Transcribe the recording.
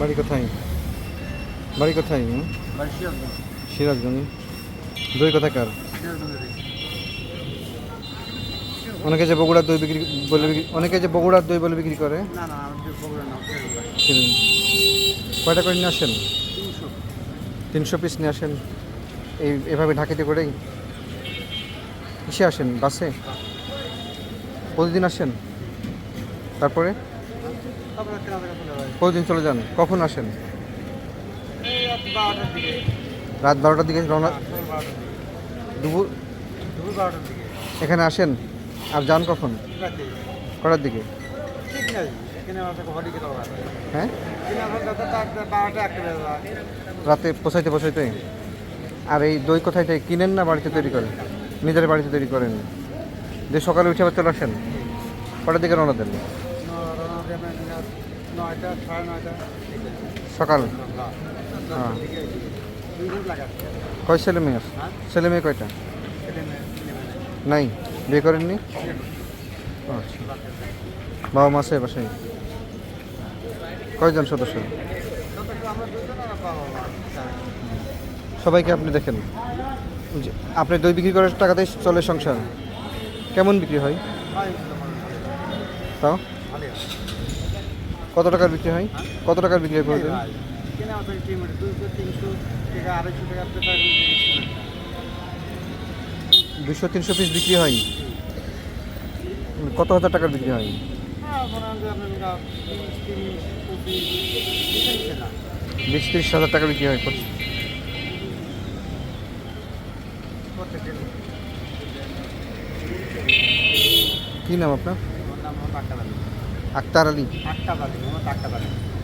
বাড়ি কোথায়? বাড়ি কোথায়? সিরাজগঞ্জ। দই কোথাকার অনেকে যে বগুড়ার দই বিক্রি বলে অনেকে যে বগুড়ার দই বলে বিক্রি করে। কয়টা করে নিয়ে আসেন? তিনশো। তিনশো পিস নিয়ে আসেন। এই এভাবে ঢাকিতে করেই? কিসে আসেন? বাসে। প্রতিদিন আসেন? তারপরে? কেনা চলে যান? কখন আসেন? রাত বারোটার দিকে। রওনা দুপুর এখানে আসেন? আর যান কখন? কটার দিকে? হয়? রাতে পৌঁছাইতে পৌঁছাইতে আর এই দই কোথায় থেকে কিনেন না বাড়িতে তৈরি করেন? নিজের বাড়িতে তৈরি করেন? যে সকালে উঠে আবার চলে আসেন? কটার দিকে রওনা দেন? নয়টা সাড়ে নয়টা। সকাল? হ্যাঁ। হ্যাঁ। কয় ছেলে মেয়ে? হ্যাঁ। ছেলে মেয়ে কয়টা? ছেলে মেয়ে মেয়ে নাই। বিয়ে করেননি? আচ্ছা। বাবা মা আছে বাসায়? কয়জন সদস্য? সবাইকে আপনি দেখেন। আপনি দই বিক্রি করার টাকাতেই চলে সংসার। কেমন বিক্রি হয়? তাও? কত টাকার বিক্রি হয়? কত টাকার বিক্রি হয় টিম দুশো তিনশো পিস বিক্রি হয়। কত হাজার টাকার বিক্রি হয়? হ্যাঁ মনে বিশ তিরিশ হাজার টাকা বিক্রি হয়। কী নাম আপনার? নাম আক্তার আলী। আক্তার আলী মোহাম্মদ আক্তার আলী।